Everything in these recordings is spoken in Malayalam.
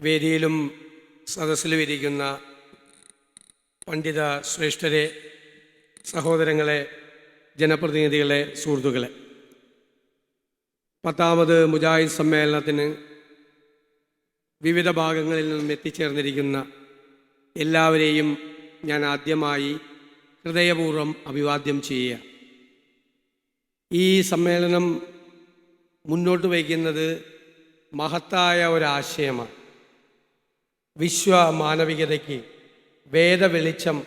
വേദിയിലും സദസ്സിലും ഇരിക്കുന്ന പണ്ഡിത ശ്രേഷ്ഠരെ സഹോദരങ്ങളെ ജനപ്രതിനിധികളെ സുഹൃത്തുക്കളെ. പത്താമത് മുജാഹിദ് സമ്മേളനത്തിന് വിവിധ ഭാഗങ്ങളിൽ നിന്നും എത്തിച്ചേർന്നിരിക്കുന്ന എല്ലാവരെയും ഞാൻ ആദ്യമായി ഹൃദയപൂർവം അഭിവാദ്യം ചെയ്യുക. ഈ സമ്മേളനം മുന്നോട്ട് വയ്ക്കുന്നത് മഹത്തായ ഒരാശയമാണ്. വിശ്വ മാനവികതയ്ക്ക് വേദവെളിച്ചം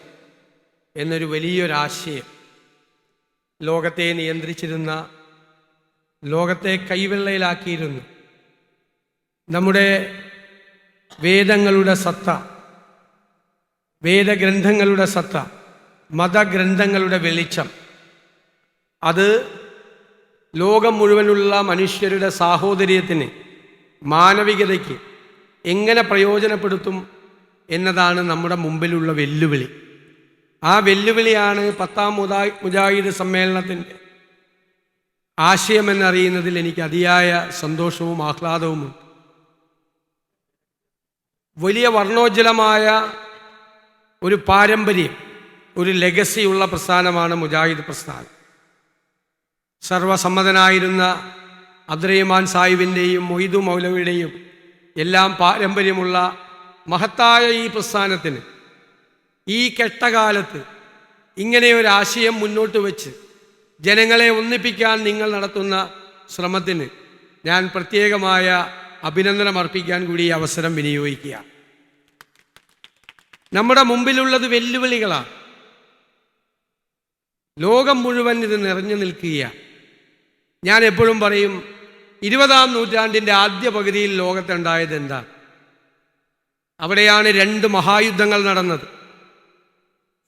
എന്നൊരു വലിയൊരാശയം. ലോകത്തെ നിയന്ത്രിച്ചിരുന്ന ലോകത്തെ കൈവെള്ളയിലാക്കിയിരുന്നു. നമ്മുടെ വേദങ്ങളുടെ സത്ത വേദഗ്രന്ഥങ്ങളുടെ സത്ത മതഗ്രന്ഥങ്ങളുടെ വെളിച്ചം. അത് ലോകം മുഴുവനുള്ള മനുഷ്യരുടെ സാഹോദര്യത്തിന് മാനവികതയ്ക്ക് എങ്ങനെ പ്രയോജനപ്പെടുത്തും എന്നതാണ് നമ്മുടെ മുമ്പിലുള്ള വെല്ലുവിളി. ആ വെല്ലുവിളിയാണ് പത്താം മുതാ മുജാഹിദ് സമ്മേളനത്തിന്റെ ആശയമെന്നറിയുന്നതിൽ എനിക്ക് അതിയായ സന്തോഷവും ആഹ്ലാദവുമുണ്ട്. വലിയ വർണോജ്വലമായ ഒരു പാരമ്പര്യം ഒരു ലെഗസിയുള്ള പ്രസ്ഥാനമാണ് മുജാഹിദ് പ്രസ്ഥാനം. സർവസമ്മതനായിരുന്ന അബ്ദുറഹിമാൻ സാഹിബിന്റെയും മൊയ്തു മൗലവിയുടെയും എല്ലാം പാരമ്പര്യമുള്ള മഹത്തായ ഈ പ്രസ്ഥാനത്തിന് ഈ കെട്ടകാലത്ത് ഇങ്ങനെ ആശയം മുന്നോട്ട് വെച്ച് ജനങ്ങളെ ഒന്നിപ്പിക്കാൻ നിങ്ങൾ നടത്തുന്ന ശ്രമത്തിന് ഞാൻ പ്രത്യേകമായ അഭിനന്ദനം അർപ്പിക്കാൻ കൂടി ഈ അവസരം വിനിയോഗിക്കുക. നമ്മുടെ മുമ്പിലുള്ളത് വെല്ലുവിളികളാണ്. ലോകം മുഴുവൻ ഇത് നിറഞ്ഞു നിൽക്കുകയാണ്. ഞാൻ എപ്പോഴും പറയും ഇരുപതാം നൂറ്റാണ്ടിന്റെ ആദ്യ പകുതിയിൽ ലോകത്തുണ്ടായത് എന്താ? അവിടെയാണ് രണ്ട് മഹായുദ്ധങ്ങൾ നടന്നത്.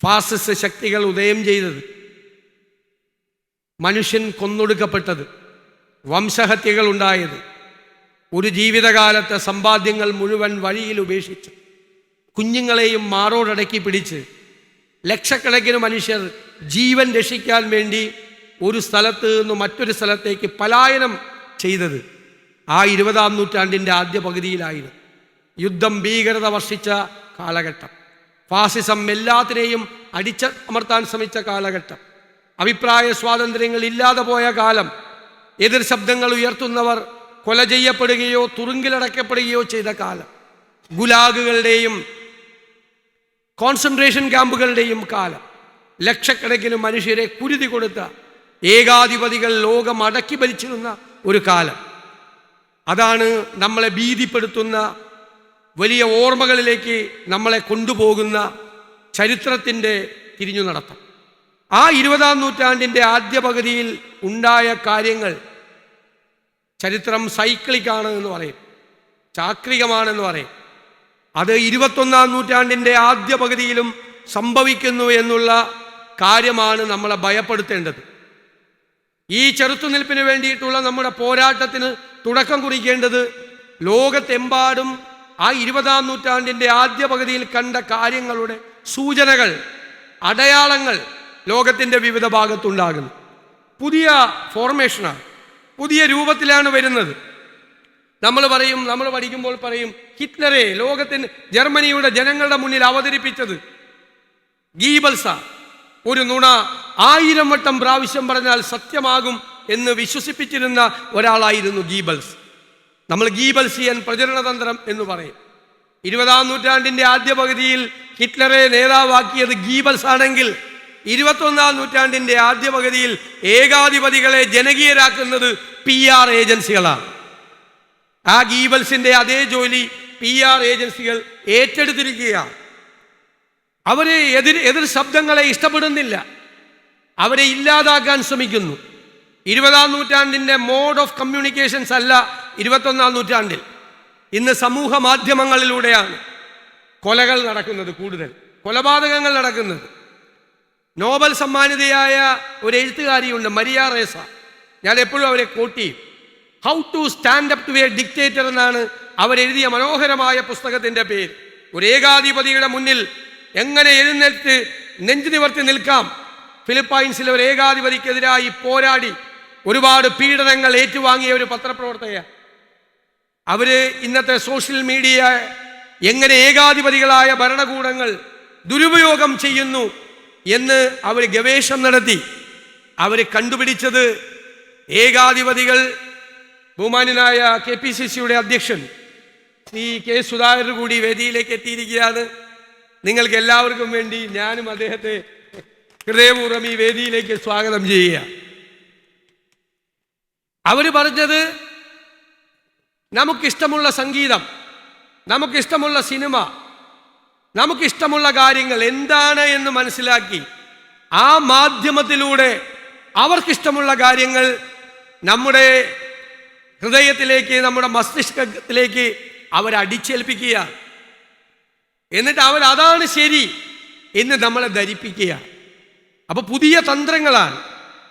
ഫാസിസ്റ്റ് ശക്തികൾ ഉദയം ചെയ്തത്. മനുഷ്യൻ കൊന്നൊടുക്കപ്പെട്ടത്. വംശഹത്യകൾ ഉണ്ടായത്. ഒരു ജീവിതകാലത്തെ സമ്പാദ്യങ്ങൾ മുഴുവൻ വഴിയിൽ ഉപേക്ഷിച്ചു കുഞ്ഞുങ്ങളെയും മാറോടടക്കി പിടിച്ച് ലക്ഷക്കണക്കിന് മനുഷ്യർ ജീവൻ രക്ഷിക്കാൻ വേണ്ടി ഒരു സ്ഥലത്ത് നിന്ന് മറ്റൊരു സ്ഥലത്തേക്ക് പലായനം ചെയ്തത്. ആ ഇരുപതാം നൂറ്റാണ്ടിന്റെ ആദ്യ പകുതിയിലായിരുന്നു. യുദ്ധം ഭീകരത വർഷിച്ച കാലഘട്ടം. ഫാസിസം എല്ലാത്തിനെയും അടിച്ച അമർത്താൻ ശ്രമിച്ച കാലഘട്ടം. അഭിപ്രായ സ്വാതന്ത്ര്യങ്ങൾ ഇല്ലാതെ പോയ കാലം. എതിർ ശബ്ദങ്ങൾ ഉയർത്തുന്നവർ കൊല ചെയ്യപ്പെടുകയോ തുറുങ്കിലടക്കപ്പെടുകയോ ചെയ്ത കാലം. ഗുലാഗുകളുടെയും കോൺസെൻട്രേഷൻ ക്യാമ്പുകളുടെയും കാലം. ലക്ഷക്കണക്കിന് മനുഷ്യരെ കുരുതി കൊടുത്ത ഏകാധിപതികൾ ലോകം അടക്കി ഭരിച്ചിരുന്ന ഒരു കാലം. അതാണ് നമ്മളെ ഭീതിപ്പെടുത്തുന്ന വലിയ ഓർമ്മകളിലേക്ക് നമ്മളെ കൊണ്ടുപോകുന്ന ചരിത്രത്തിന്റെ തിരിഞ്ഞു നടത്തം ആ ഇരുപതാം നൂറ്റാണ്ടിന്റെ ആദ്യ പകുതിയിൽ ഉണ്ടായ കാര്യങ്ങൾ ചരിത്രം സൈക്ലിക്കാണ് എന്ന് പറയും. ചാക്രികമാണെന്ന് പറയും. അത് ഇരുപത്തൊന്നാം നൂറ്റാണ്ടിന്റെ ആദ്യ പകുതിയിലും സംഭവിക്കുന്നു എന്നുള്ള കാര്യമാണ് നമ്മളെ ഭയപ്പെടുത്തേണ്ടത്. ഈ ചെറുത്തുനിൽപ്പിന് വേണ്ടിയിട്ടുള്ള നമ്മുടെ പോരാട്ടത്തിന് തുടക്കം കുറിക്കേണ്ടത് ലോകത്തെമ്പാടും ആ ഇരുപതാം നൂറ്റാണ്ടിന്റെ ആദ്യ പകുതിയിൽ കണ്ട കാര്യങ്ങളുടെ സൂചനകൾ അടയാളങ്ങൾ ലോകത്തിന്റെ വിവിധ ഭാഗത്തുണ്ടാകുന്നു. പുതിയ ഫോർമേഷനാണ് പുതിയ രൂപത്തിലാണ് വരുന്നത്. നമ്മൾ പറയും നമ്മൾ പഠിക്കുമ്പോൾ പറയും ഹിറ്റ്ലറെ ലോകത്തിന് ജർമ്മനിയുടെ ജനങ്ങളുടെ മുന്നിൽ അവതരിപ്പിച്ചത് ഗീബൽസ ഒരു നുണ ആയിരം വട്ടം പ്രാവശ്യം പറഞ്ഞാൽ സത്യമാകും എന്ന് വിശ്വസിപ്പിച്ചിരുന്ന ഒരാളായിരുന്നു ഗീബൽസ്. നമ്മൾ ഗീബൽസ് ഗീബൽസിയൻ പ്രചരണതന്ത്രം എന്ന് പറയും. ഇരുപതാം നൂറ്റാണ്ടിന്റെ ആദ്യ പകുതിയിൽ ഹിറ്റ്ലറെ നേതാവാക്കിയത് ഗീബൽസ് ആണെങ്കിൽ ഇരുപത്തൊന്നാം നൂറ്റാണ്ടിന്റെ ആദ്യ പകുതിയിൽ ഏകാധിപതികളെ ജനകീയരാക്കുന്നത് പി ആർ ഏജൻസികളാണ്. ആ ഗീബൽസിന്റെ അതേ ജോലി പി ആർ ഏജൻസികൾ ഏറ്റെടുത്തിരിക്കുകയാണ്. അവരെ എതിർ എതിർ ശബ്ദങ്ങളെ ഇഷ്ടപ്പെടുന്നില്ല. അവരെ ഇല്ലാതാക്കാൻ ശ്രമിക്കുന്നു. ഇരുപതാം നൂറ്റാണ്ടിന്റെ മോഡ് ഓഫ് കമ്മ്യൂണിക്കേഷൻസ് അല്ല ഇരുപത്തൊന്നാം നൂറ്റാണ്ടിൽ. ഇന്ന് സമൂഹ മാധ്യമങ്ങളിലൂടെയാണ് കൊലകൾ നടക്കുന്നത് കൂടുതൽ. കൊലപാതകങ്ങൾ നടക്കുന്നത്. നോബൽ സമ്മാനിതയായ ഒരു എഴുത്തുകാരിയുണ്ട് മരിയ റേസ. ഞാൻ എപ്പോഴും അവരെ quote how to stand up to a dictator എന്നാണ് അവരെഴുതിയ മനോഹരമായ പുസ്തകത്തിന്റെ പേര്. ഒരു ഏകാധിപതിയുടെ മുന്നിൽ എങ്ങനെ എഴുന്നേറ്റ് നെഞ്ചു നിവർത്തി നിൽക്കാം? ഫിലിപ്പൈൻസിലെ ഒരു ഏകാധിപതിക്കെതിരായി പോരാടി ഒരുപാട് പീഡനങ്ങൾ ഏറ്റുവാങ്ങിയ ഒരു പത്രപ്രവർത്തകയാണ് അവർ ഇന്നത്തെ സോഷ്യൽ മീഡിയ എങ്ങനെ ഏകാധിപതികളായ ഭരണകൂടങ്ങൾ ദുരുപയോഗം ചെയ്യുന്നു എന്ന് അവർ ഗവേഷണം നടത്തി. അവർ കണ്ടുപിടിച്ചത് ഏകാധിപതികൾ ബഹുമാന്യനായ കെ പി സി സിയുടെ അധ്യക്ഷൻ ശ്രീ കെ സുധാകർ കൂടി വേദിയിലേക്ക് എത്തിയിരിക്കുകയാണ്. നിങ്ങൾക്ക് എല്ലാവർക്കും വേണ്ടി ഞാനും അദ്ദേഹത്തെ ഹൃദയപൂർവം ഈ വേദിയിലേക്ക് സ്വാഗതം ചെയ്യുക. അവർ പറഞ്ഞത് നമുക്കിഷ്ടമുള്ള സംഗീതം നമുക്കിഷ്ടമുള്ള സിനിമ നമുക്കിഷ്ടമുള്ള കാര്യങ്ങൾ എന്താണ് എന്ന് മനസ്സിലാക്കി ആ മാധ്യമത്തിലൂടെ അവർക്കിഷ്ടമുള്ള കാര്യങ്ങൾ നമ്മുടെ ഹൃദയത്തിലേക്ക് നമ്മുടെ മസ്തിഷ്കത്തിലേക്ക് അവരടിച്ചേൽപ്പിക്കുക എന്നിട്ട് അവർ അതാണ് ശരി എന്ന് നമ്മളെ ധരിപ്പിക്കുക. അപ്പോൾ പുതിയ തന്ത്രങ്ങളാണ്.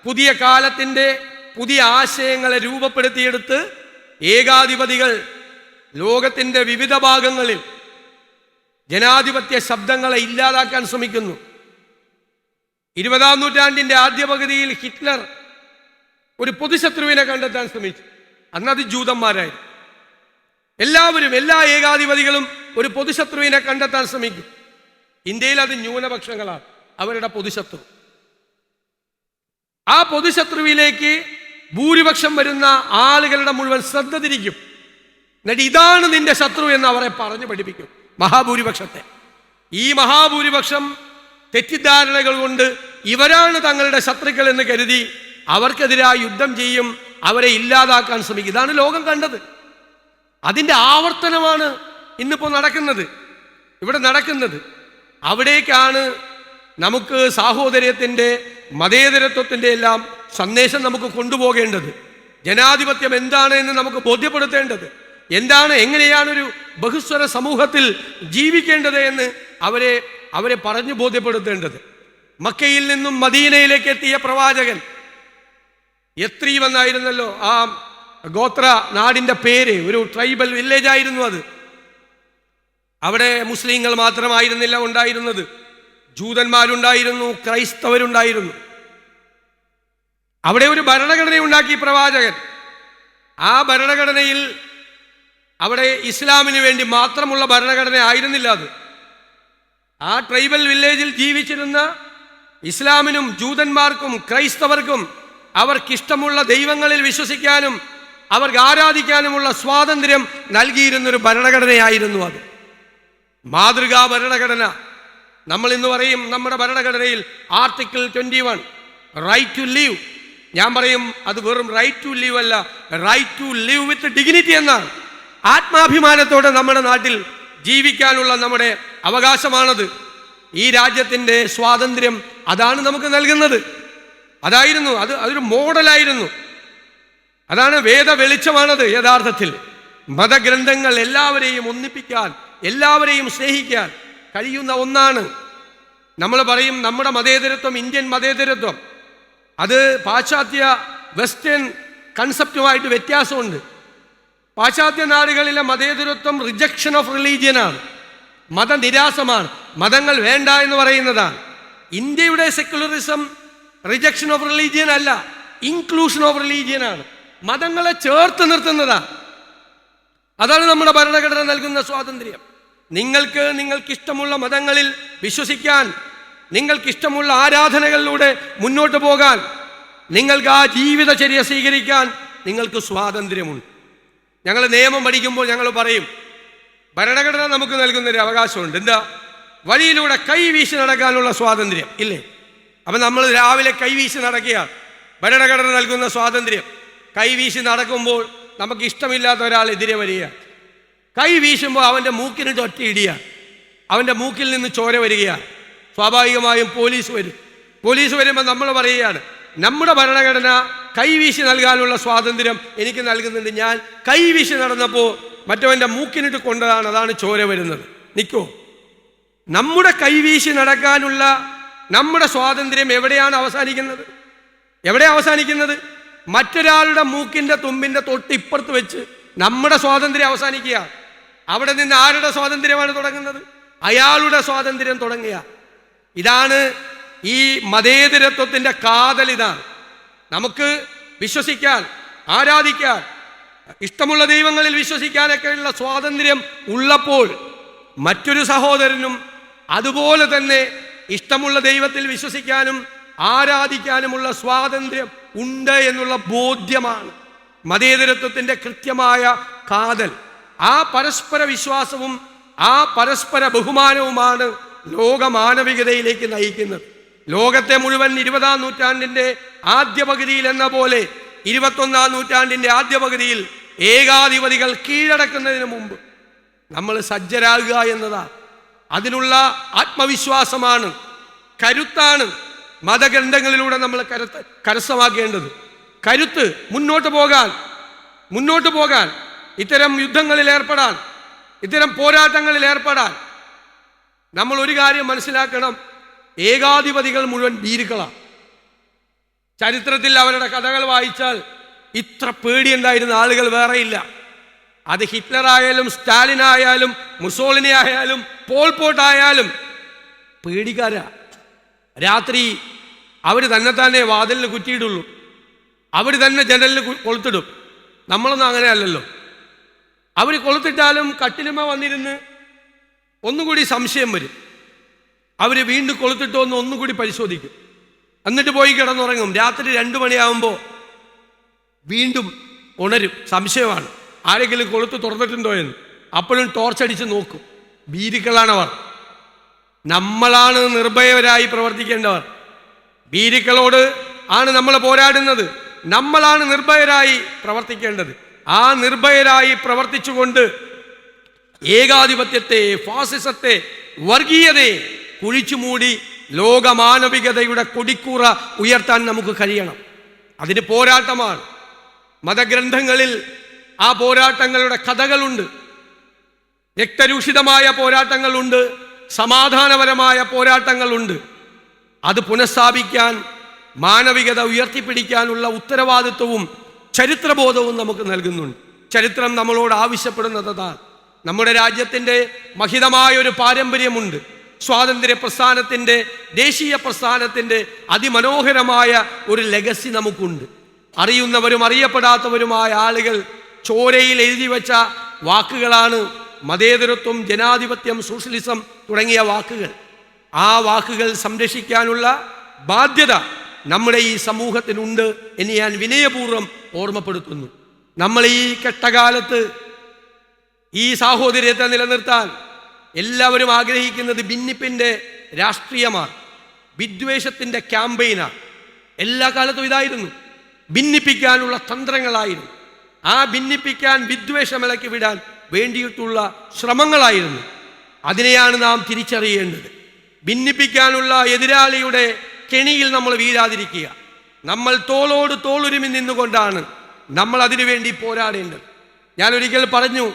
പുതിയ കാലത്തിന്റെ പുതിയ ആശയങ്ങളെ രൂപപ്പെടുത്തിയെടുത്ത് ഏകാധിപതികൾ ലോകത്തിന്റെ വിവിധ ഭാഗങ്ങളിൽ ജനാധിപത്യ ശബ്ദങ്ങളെ ഇല്ലാതാക്കാൻ ശ്രമിക്കുന്നു. ഇരുപതാം നൂറ്റാണ്ടിന്റെ ആദ്യ പകുതിയിൽ ഹിറ്റ്ലർ ഒരു പൊതുശത്രുവിനെ കണ്ടെത്താൻ ശ്രമിച്ചു. അന്നത് ജൂതന്മാരായിരുന്നു. എല്ലാവരും എല്ലാ ഏകാധിപതികളും ഒരു പൊതുശത്രുവിനെ കണ്ടെത്താൻ ശ്രമിക്കും. ഇന്ത്യയിൽ അത് ന്യൂനപക്ഷങ്ങളാണ്. അവരുടെ പൊതുശത്രു. ആ പൊതുശത്രുവിലേക്ക് ഭൂരിപക്ഷം വരുന്ന ആളുകളുടെ മുഴുവൻ ശ്രദ്ധ തിരിക്കും. എന്നിട്ട് ഇതാണ് നിന്റെ ശത്രു എന്ന് അവരെ പറഞ്ഞു പഠിപ്പിക്കും. മഹാഭൂരിപക്ഷത്തെ. ഈ മഹാഭൂരിപക്ഷം തെറ്റിദ്ധാരണകൾ കൊണ്ട് ഇവരാണ് തങ്ങളുടെ ശത്രുക്കൾ എന്ന് കരുതി അവർക്കെതിരായി യുദ്ധം ചെയ്യും അവരെ ഇല്ലാതാക്കാൻ ശ്രമിക്കും. ഇതാണ് ലോകം കണ്ടത്. അതിന്റെ ആവർത്തനമാണ് ഇന്നിപ്പോൾ നടക്കുന്നത്. ഇവിടെ നടക്കുന്നത്. അവിടേക്കാണ് നമുക്ക് സാഹോദര്യത്തിന്റെ മതേതരത്വത്തിന്റെ എല്ലാം സന്ദേശം നമുക്ക് കൊണ്ടുപോകേണ്ടത്. ജനാധിപത്യം എന്താണ് എന്ന് നമുക്ക് ബോധ്യപ്പെടുത്തേണ്ടത്. എന്താണ് എങ്ങനെയാണ് ഒരു ബഹുസ്വര സമൂഹത്തിൽ ജീവിക്കേണ്ടത് എന്ന് അവരെ അവരെ പറഞ്ഞു ബോധ്യപ്പെടുത്തേണ്ടത്. മക്കയിൽ നിന്നും മദീനയിലേക്ക് എത്തിയ പ്രവാചകൻ. എത്രീ എന്നായിരുന്നല്ലോ ആ ഗോത്ര നാടിന്റെ പേര്. ഒരു ട്രൈബൽ വില്ലേജ് ആയിരുന്നു അത്. അവിടെ മുസ്ലിങ്ങൾ മാത്രമായിരുന്നില്ല ഉണ്ടായിരുന്നത്. ജൂതന്മാരുണ്ടായിരുന്നു ക്രൈസ്തവരുണ്ടായിരുന്നു. അവിടെ ഒരു ഭരണഘടന ഉണ്ടാക്കി പ്രവാചകൻ. ആ ഭരണഘടനയിൽ അവിടെ ഇസ്ലാമിന് വേണ്ടി മാത്രമുള്ള ഭരണഘടന ആയിരുന്നില്ല അത്. ആ ട്രൈബൽ വില്ലേജിൽ ജീവിച്ചിരുന്ന ഇസ്ലാമിനും ജൂതന്മാർക്കും ക്രൈസ്തവർക്കും അവർക്കിഷ്ടമുള്ള ദൈവങ്ങളിൽ വിശ്വസിക്കാനും അവർക്ക് ആരാധിക്കാനുമുള്ള സ്വാതന്ത്ര്യം നൽകിയിരുന്നൊരു ഭരണഘടനയായിരുന്നു അത്. മാതൃകാ ഭരണഘടന നമ്മൾ ഇന്ന് പറയും നമ്മുടെ ഭരണഘടനയിൽ article twenty one right to live ഞാൻ പറയും അത് വെറും റൈറ്റ് ടു ലീവ് അല്ല right to live with dignity എന്നാണ്. ആത്മാഭിമാനത്തോടെ നമ്മുടെ നാട്ടിൽ ജീവിക്കാനുള്ള നമ്മുടെ അവകാശമാണത്. ഈ രാജ്യത്തിന്റെ സ്വാതന്ത്ര്യം അതാണ് നമുക്ക് നൽകുന്നത്. അതായിരുന്നു അത് അതൊരു മോഡലായിരുന്നു. അതാണ് വേദ വെളിച്ചമാണത് യഥാർത്ഥത്തിൽ. മതഗ്രന്ഥങ്ങൾ എല്ലാവരെയും ഒന്നിപ്പിക്കാൻ എല്ലാവരെയും സ്നേഹിക്കാൻ കഴിയുന്ന ഒന്നാണ്. നമ്മൾ പറയും നമ്മുടെ മതേതരത്വം ഇന്ത്യൻ മതേതരത്വം. അത് പാശ്ചാത്യ വെസ്റ്റേൺ കൺസെപ്റ്റുമായിട്ട് വ്യത്യാസമുണ്ട്. പാശ്ചാത്യ നാടുകളിലെ മതേതരത്വം റിജക്ഷൻ ഓഫ് റിലീജിയനാണ് മതനിരാസമാണ്. മതങ്ങൾ വേണ്ട എന്ന് പറയുന്നതാണ്. ഇന്ത്യയുടെ സെക്യുലറിസം റിജക്ഷൻ ഓഫ് റിലീജിയൻ അല്ല ഇൻക്ലൂഷൻ ഓഫ് റിലീജിയൻ ആണ്. മതങ്ങളെ ചേർത്ത് നിർത്തുന്നതാണ്. അതാണ് നമ്മുടെ ഭരണഘടന നൽകുന്ന സ്വാതന്ത്ര്യം. നിങ്ങൾക്ക് നിങ്ങൾക്കിഷ്ടമുള്ള മതങ്ങളിൽ വിശ്വസിക്കാൻ നിങ്ങൾക്കിഷ്ടമുള്ള ആരാധനകളിലൂടെ മുന്നോട്ട് പോകാൻ നിങ്ങൾക്ക് ആ ജീവിതചര്യ സ്വീകരിക്കാൻ നിങ്ങൾക്ക് സ്വാതന്ത്ര്യമുണ്ട്. ഞങ്ങൾ നിയമം പഠിക്കുമ്പോൾ ഞങ്ങൾ പറയും ഭരണഘടന നമുക്ക് നൽകുന്നൊരു അവകാശമുണ്ട്. എന്താ? വഴിയിലൂടെ കൈ വീശി നടക്കാനുള്ള സ്വാതന്ത്ര്യം ഇല്ലേ? അപ്പം നമ്മൾ രാവിലെ കൈ വീശി നടക്കുക ഭരണഘടന നൽകുന്ന സ്വാതന്ത്ര്യം. കൈവീശി നടക്കുമ്പോൾ നമുക്ക് ഇഷ്ടമില്ലാത്ത ഒരാൾ എതിരെ വരിക കൈ വീശുമ്പോൾ അവന്റെ മൂക്കിന് ഇടിയ അവന്റെ മൂക്കിൽ നിന്ന് ചോര വരികയാണ് സ്വാഭാവികമായും പോലീസ് വരും. പോലീസ് വരുമ്പോൾ നമ്മൾ പറയുകയാണ് നമ്മുടെ ഭരണഘടന കൈവീശി നൽകാനുള്ള സ്വാതന്ത്ര്യം എനിക്ക് നൽകുന്നുണ്ട്. ഞാൻ കൈവീശി നടന്നപ്പോൾ മറ്റവന്റെ മൂക്കിനിട്ട് കൊണ്ടതാണ് അതാണ് ചോര വരുന്നത്. നിൽക്കോ നമ്മുടെ കൈവീശി നടക്കാനുള്ള നമ്മുടെ സ്വാതന്ത്ര്യം എവിടെയാണ് അവസാനിക്കുന്നത്? എവിടെ അവസാനിക്കുന്നത്? മറ്റൊരാളുടെ മൂക്കിന്റെ തുമ്പിന്റെ തൊട്ടിപ്പുറത്ത് വെച്ച് നമ്മുടെ സ്വാതന്ത്ര്യം അവസാനിക്കുക അവിടെ നിന്ന് ആരുടെ സ്വാതന്ത്ര്യമാണ് തുടങ്ങുന്നത്? അയാളുടെ സ്വാതന്ത്ര്യം തുടങ്ങുക ഇതാണ് ഈ മതേതരത്വത്തിന്റെ കാതൽ ഇതാണ് നമുക്ക് വിശ്വസിക്കാൻ ആരാധിക്കാൻ ഇഷ്ടമുള്ള ദൈവങ്ങളിൽ വിശ്വസിക്കാനൊക്കെയുള്ള സ്വാതന്ത്ര്യം ഉള്ളപ്പോൾ മറ്റൊരു സഹോദരനും അതുപോലെ തന്നെ ഇഷ്ടമുള്ള ദൈവത്തിൽ വിശ്വസിക്കാനും ആരാധിക്കാനുമുള്ള സ്വാതന്ത്ര്യം ഉണ്ട് എന്നുള്ള ബോധ്യമാണ് മതേതരത്വത്തിന്റെ കൃത്യമായ കാതൽ. ആ പരസ്പര വിശ്വാസവും ആ പരസ്പര ബഹുമാനവുമാണ് ലോക മാനവികതയിലേക്ക് നയിക്കുന്നത്. ലോകത്തെ മുഴുവൻ ഇരുപതാം നൂറ്റാണ്ടിന്റെ ആദ്യ പകുതിയിൽ എന്ന പോലെ ഇരുപത്തൊന്നാം നൂറ്റാണ്ടിന്റെ ആദ്യ പകുതിയിൽ ഏകാധിപതികൾ കീഴടക്കുന്നതിന് മുമ്പ് നമ്മൾ സജ്ജരാകുക എന്നതാ. അതിനുള്ള ആത്മവിശ്വാസമാണ് കരുത്താണ് മതഗ്രന്ഥങ്ങളിലൂടെ നമ്മൾ കരുത്ത് കരസ്ഥമാക്കേണ്ടത്. കരുത്ത് മുന്നോട്ട് പോകാൻ മുന്നോട്ട് പോകാൻ ഇത്തരം യുദ്ധങ്ങളിൽ ഏർപ്പെടാൻ ഇത്തരം പോരാട്ടങ്ങളിൽ ഏർപ്പെടാൻ നമ്മൾ ഒരു കാര്യം മനസ്സിലാക്കണം. ഏകാധിപതികൾ മുഴുവൻ ഭീരുക്കളാണ്. ചരിത്രത്തിൽ അവരുടെ കഥകൾ വായിച്ചാൽ ഇത്ര പേടിയുണ്ടായിരുന്ന ആളുകൾ വേറെയില്ല. അത് ഹിറ്റ്ലർ ആയാലും സ്റ്റാലിൻ ആയാലും മുസോളിനി ആയാലും പോൾപോട്ട് പേടിക്കാരാ. രാത്രി അവർ തന്നെ തന്നെ വാതിലിന് കുറ്റിയിടുള്ളൂ. അവർ തന്നെ ജനലിന് കൊളുത്തിടും. നമ്മളൊന്നും അങ്ങനെയല്ലല്ലോ. അവർ കൊളുത്തിട്ടാലും കട്ടിലുമ വന്നിരുന്ന് ഒന്നുകൂടി സംശയം വരും. അവർ വീണ്ടും കൊളുത്തിട്ടോ എന്ന് ഒന്നുകൂടി പരിശോധിക്കും. എന്നിട്ട് പോയി കിടന്നുറങ്ങും. രാത്രി രണ്ടു മണിയാകുമ്പോൾ വീണ്ടും ഉണരും. സംശയമാണ്. ആരെങ്കിലും കൊളുത്ത് തുറന്നിട്ടുണ്ടോ എന്ന്. അപ്പോഴും ടോർച്ചടിച്ച് നോക്കും. ബീരിക്കളാണവർ നമ്മളാണ് നിർഭയവരായി പ്രവർത്തിക്കേണ്ടവർ. ഭീരുക്കളോട് ആണ് നമ്മൾ പോരാടുന്നത്. നമ്മളാണ് നിർഭയരായി പ്രവർത്തിക്കേണ്ടത്. ആ നിർഭയരായി പ്രവർത്തിച്ചുകൊണ്ട് ഏകാധിപത്യത്തെ ഫാസിസത്തെ വർഗീയതയെ കുഴിച്ചുമൂടി ലോകമാനവികതയുടെ കൊടിക്കൂറ ഉയർത്താൻ നമുക്ക് കഴിയണം. അതിന് പോരാട്ടമാണ്. മതഗ്രന്ഥങ്ങളിൽ ആ പോരാട്ടങ്ങളുടെ കഥകളുണ്ട്. രക്തരൂഷിതമായ പോരാട്ടങ്ങളുണ്ട്. സമാധാനപരമായ പോരാട്ടങ്ങളുണ്ട്. അത് പുനഃസ്ഥാപിക്കാൻ മാനവികത ഉയർത്തിപ്പിടിക്കാനുള്ള ഉത്തരവാദിത്വവും ചരിത്രബോധവും നമുക്ക് നൽകുന്നുണ്ട്. ചരിത്രം നമ്മളോട് ആവശ്യപ്പെടുന്നത്. അതാ നമ്മുടെ രാജ്യത്തിന്റെ മഹിതമായ ഒരു പാരമ്പര്യമുണ്ട്. സ്വാതന്ത്ര്യ പ്രസ്ഥാനത്തിന്റെ ദേശീയ പ്രസ്ഥാനത്തിന്റെ അതിമനോഹരമായ ഒരു ലെഗസി നമുക്കുണ്ട്. അറിയുന്നവരും അറിയപ്പെടാത്തവരുമായ ആളുകൾ ചോരയിൽ എഴുതി വച്ച വാക്കുകളാണ് മതേതരത്വം ജനാധിപത്യം സോഷ്യലിസം തുടങ്ങിയ വാക്കുകൾ. ആ വാക്കുകൾ സംരക്ഷിക്കാനുള്ള ബാധ്യത നമ്മുടെ ഈ സമൂഹത്തിനുണ്ട് എന്ന് ഞാൻ വിനയപൂർവം ഓർമ്മപ്പെടുത്തുന്നു. നമ്മൾ ഈ കെട്ടകാലത്ത് ഈ സാഹോദര്യത്തെ നിലനിർത്താൻ എല്ലാവരും ആഗ്രഹിക്കുന്നത് ഭിന്നിപ്പിന്റെ രാഷ്ട്രീയമാണ് വിദ്വേഷത്തിന്റെ ക്യാമ്പയിനാണ് എല്ലാ കാലത്തും ഇതായിരുന്നു. ഭിന്നിപ്പിക്കാനുള്ള തന്ത്രങ്ങളായിരുന്നു. ആ ഭിന്നിപ്പിക്കാൻ വിദ്വേഷമിളക്കി വിടാൻ വേണ്ടിയിട്ടുള്ള ശ്രമങ്ങളായിരുന്നു. അതിനെയാണ് നാം തിരിച്ചറിയേണ്ടത്. ഭിന്നിപ്പിക്കാനുള്ള എതിരാളിയുടെ കെണിയിൽ നമ്മൾ വീഴാതിരിക്കുക. നമ്മൾ തോളോട് തോളുരുമി നിന്നുകൊണ്ടാണ് നമ്മൾ അതിനുവേണ്ടി പോരാടേണ്ടത്. ഞാൻ ഒരിക്കൽ പറഞ്ഞു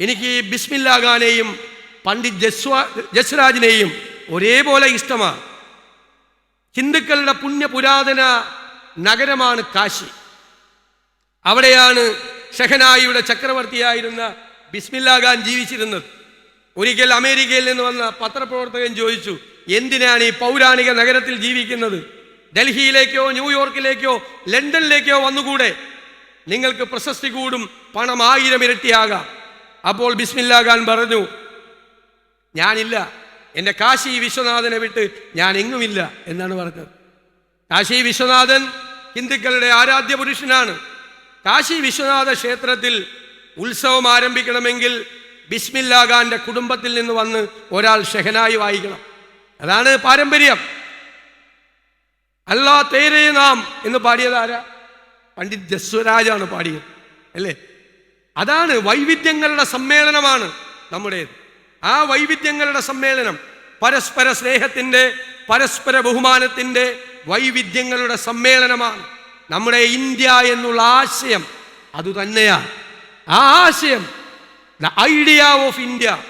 എനിക്ക് ബിസ്മില്ല ഖാനെയും പണ്ഡിറ്റ് ജസ്വാ ജസ്രാജിനെയും ഒരേപോലെ ഇഷ്ടമാണ്. ഹിന്ദുക്കളുടെ പുണ്യ പുരാതന നഗരമാണ് കാശി. അവിടെയാണ് ഷെഹനായിയുടെ ചക്രവർത്തിയായിരുന്ന ബിസ്മില്ല ഖാൻ ജീവിച്ചിരുന്നത്. ഒരിക്കൽ അമേരിക്കയിൽ നിന്ന് വന്ന പത്രപ്രവർത്തകൻ ചോദിച്ചു എന്തിനാണ് ഈ പൗരാണിക നഗരത്തിൽ ജീവിക്കുന്നത്? ഡൽഹിയിലേക്കോ ന്യൂയോർക്കിലേക്കോ ലണ്ടനിലേക്കോ വന്നുകൂടെ? നിങ്ങൾക്ക് പ്രശസ്തി കൂടും പണം ആയിരം ഇരട്ടിയാകാം. അപ്പോൾ ബിസ്മില്ലാ ഖാൻ പറഞ്ഞു ഞാനില്ല. എന്റെ കാശി വിശ്വനാഥനെ വിട്ട് ഞാൻ എങ്ങുമില്ല എന്നാണ് പറഞ്ഞത്. കാശി വിശ്വനാഥൻ ഹിന്ദുക്കളുടെ ആരാധ്യ പുരുഷനാണ്. കാശി വിശ്വനാഥ ക്ഷേത്രത്തിൽ ഉത്സവം ആരംഭിക്കണമെങ്കിൽ ബിസ്മില്ലാ ഖാന്റെ കുടുംബത്തിൽ നിന്ന് വന്ന് ഒരാൾ ഷെഹനായി വായിക്കണം. അതാണ് പാരമ്പര്യം. അല്ലാ തേരേ നാം എന്ന് പാടിയത് ആരാ? പണ്ഡിറ്റ് ജസ്വരാജാണ് പാടിയത് അല്ലേ? അതാണ് വൈവിധ്യങ്ങളുടെ സമ്മേളനമാണ് നമ്മുടേത്. ആ വൈവിധ്യങ്ങളുടെ സമ്മേളനം പരസ്പര സ്നേഹത്തിന്റെ പരസ്പര ബഹുമാനത്തിന്റെ വൈവിധ്യങ്ങളുടെ സമ്മേളനമാണ്. നമ്മുടെ ഇന്ത്യ എന്നുള്ള ആശയം അതുതന്നെയാണ് ആ ആശയം ദ ഐഡിയ ഓഫ് ഇന്ത്യ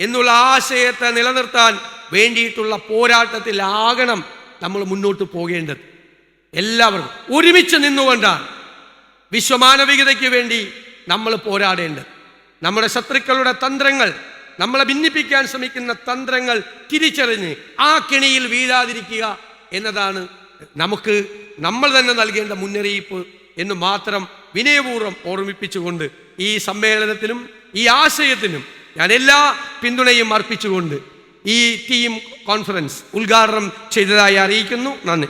എന്നുള്ള ആശയത്തെ നിലനിർത്താൻ വേണ്ടിയിട്ടുള്ള പോരാട്ടത്തിലാകണം നമ്മൾ മുന്നോട്ട് പോകേണ്ടത്. എല്ലാവരും ഒരുമിച്ച് നിന്നുകൊണ്ടാണ് വിശ്വമാനവികതയ്ക്ക് വേണ്ടി നമ്മൾ പോരാടേണ്ടത്. നമ്മുടെ ശത്രുക്കളുടെ തന്ത്രങ്ങൾ നമ്മളെ ഭിന്നിപ്പിക്കാൻ ശ്രമിക്കുന്ന തന്ത്രങ്ങൾ തിരിച്ചറിഞ്ഞ് ആ കെണിയിൽ വീഴാതിരിക്കുക എന്നതാണ് നമുക്ക് നമ്മൾ തന്നെ നൽകേണ്ട മുന്നറിയിപ്പ് എന്ന് മാത്രം വിനയപൂർവം ഓർമ്മിപ്പിച്ചുകൊണ്ട് ഈ സമ്മേളനത്തിനും ഈ ആശയത്തിനും ഞാൻ എല്ലാ പിന്തുണയും അർപ്പിച്ചുകൊണ്ട് ഈ ടീം കോൺഫറൻസ് ഉദ്ഘാടനം ചെയ്തതായി അറിയിക്കുന്നു. നന്ദി.